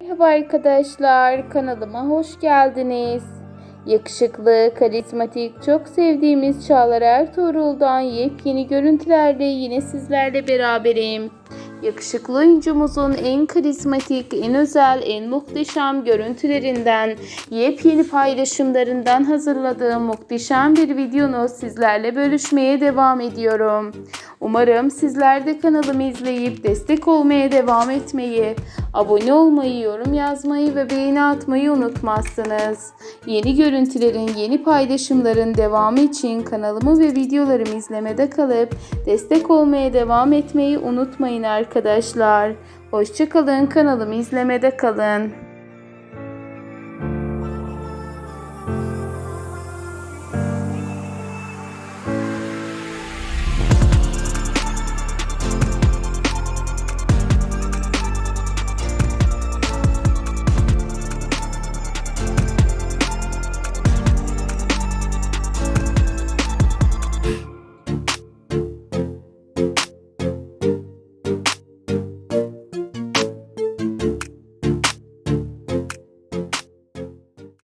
Merhaba arkadaşlar, kanalıma hoş geldiniz. Yakışıklı, karizmatik, çok sevdiğimiz Çağlar Ertuğrul'dan yepyeni görüntülerle yine sizlerle beraberim. Yakışıklı oyuncumuzun en karizmatik, en özel, en muhteşem görüntülerinden, yepyeni paylaşımlarından hazırladığım muhteşem bir videonu sizlerle bölüşmeye devam ediyorum. Umarım sizler de kanalımı izleyip destek olmaya devam etmeyi, abone olmayı, yorum yazmayı ve beğeni atmayı unutmazsınız. Yeni görüntülerin, yeni paylaşımların devamı için kanalımı ve videolarımı izlemede kalıp destek olmaya devam etmeyi unutmayın arkadaşlar. Hoşçakalın kanalımı izlemede kalın.